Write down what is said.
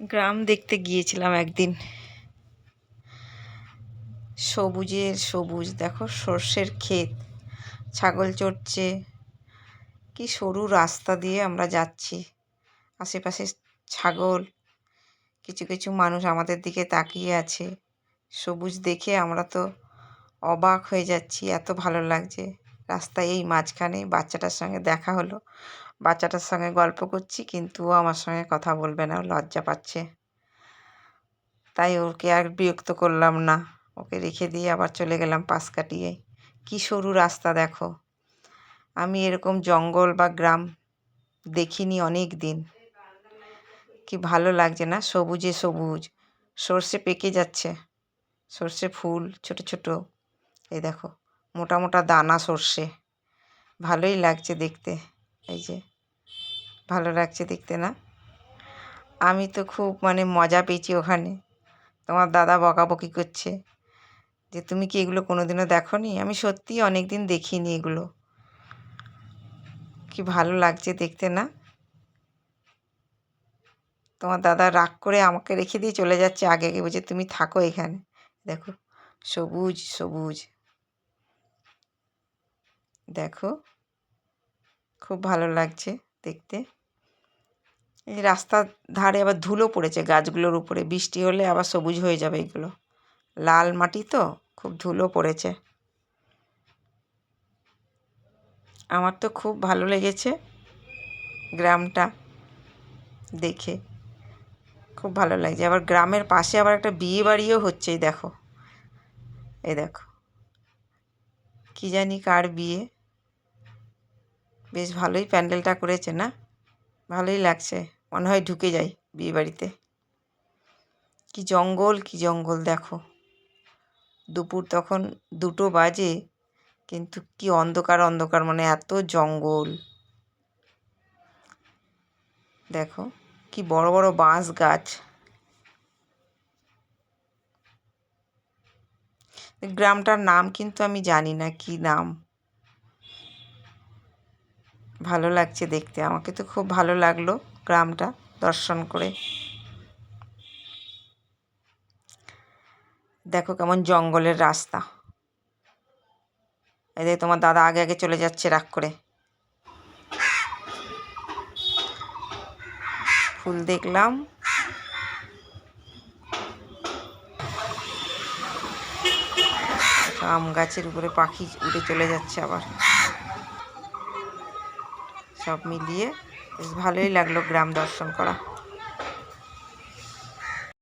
গ্রাম দেখতে গিয়েছিলাম একদিন। সবুজের সবুজ, দেখো সর্ষের ক্ষেত, ছাগল চড়ছে, কি সরু রাস্তা দিয়ে আমরা যাচ্ছি। আশেপাশে ছাগল, কিছু কিছু মানুষ আমাদের দিকে তাকিয়ে আছে। সবুজ দেখে আমরা তো অবাক হয়ে যাচ্ছি, এত ভালো লাগছে। রাস্তায় এই মাঝখানে বাচ্চাটার সঙ্গে দেখা হলো। বাচ্চাটার সঙ্গে গল্প করছি, কিন্তু ও আমার সঙ্গে কথা বলবে না লজ্জা পাচ্ছে। তাই ওকে আর বিরক্ত করলাম না। ওকে রেখে দিয়ে আবার চলে গেলাম পাশ কাটিয়ে কী সরু রাস্তা দেখো। আমি এরকম জঙ্গল বা গ্রাম দেখিনি অনেক দিন কি ভালো লাগছে না? সবুজে সবুজ। সর্ষে পেকে যাচ্ছে। সর্ষে ফুল ছোট ছোট। এই দেখো, মোটা মোটা দানা সর্ষে। ভালোই লাগছে দেখতে। এই যে ভালো লাগছে দেখতে না? আমি তো খুব মানে মজা পেয়েছি ওখানে। তোমার দাদা বকাবকি করছে। যে তুমি কি এগুলো কোনো দিনও দেখো নি আমি সত্যিই অনেক দিন দেখিনি এগুলো। কি ভালো লাগছে দেখতে না? তোমার দাদা রাগ করে আমাকে রেখে দিয়ে চলে যাচ্ছে আগে আগে। বলছে, তুমি থাকো এখানে। দেখো, সবুজ সবুজ। দেখো, খুব ভালো লাগছে দেখতে। এই রাস্তার ধারে আবার ধুলো পড়েছে গাছগুলোর উপরে, বৃষ্টি হলে আবার সবুজ হয়ে যাবে এগুলো। লাল মাটি তো, খুব ধুলো পড়েছে। আমার তো খুব ভালো লেগেছে গ্রামটা দেখে। খুব ভালো লাগছে। আবার গ্রামের পাশে আবার একটা বিয়ে বাড়িও হচ্ছে দেখো। এই দেখো। কী জানি কার বিয়ে। বেশ ভালোই প্যান্ডেলটা করেছে না? ভালোই লাগছে। মনে হয় ঢুকে যাই বিয়ে বাড়িতে কী জঙ্গল কী জঙ্গল দেখো। দুপুর তখন দুটো বাজে, কিন্তু কি অন্ধকার অন্ধকার মানে এত জঙ্গল। দেখো, কি বড় বড় বাঁশ গাছ। গ্রামটার নাম কিন্তু আমি জানি না, কি নাম। ভালো লাগছে দেখতে। আমাকে তো খুব ভালো লাগল গ্রামটা দর্শন করে। দেখো কেমন জঙ্গলের রাস্তা। এদের তোমার দাদা আগে আগে চলে যাচ্ছে রাগ করে। ফুল দেখলাম। আম গাছের উপরে পাখি উড়ে চলে যাচ্ছে আবার। সব মিলিয়ে বেশ ভালোই লাগল গ্রাম দর্শন করা।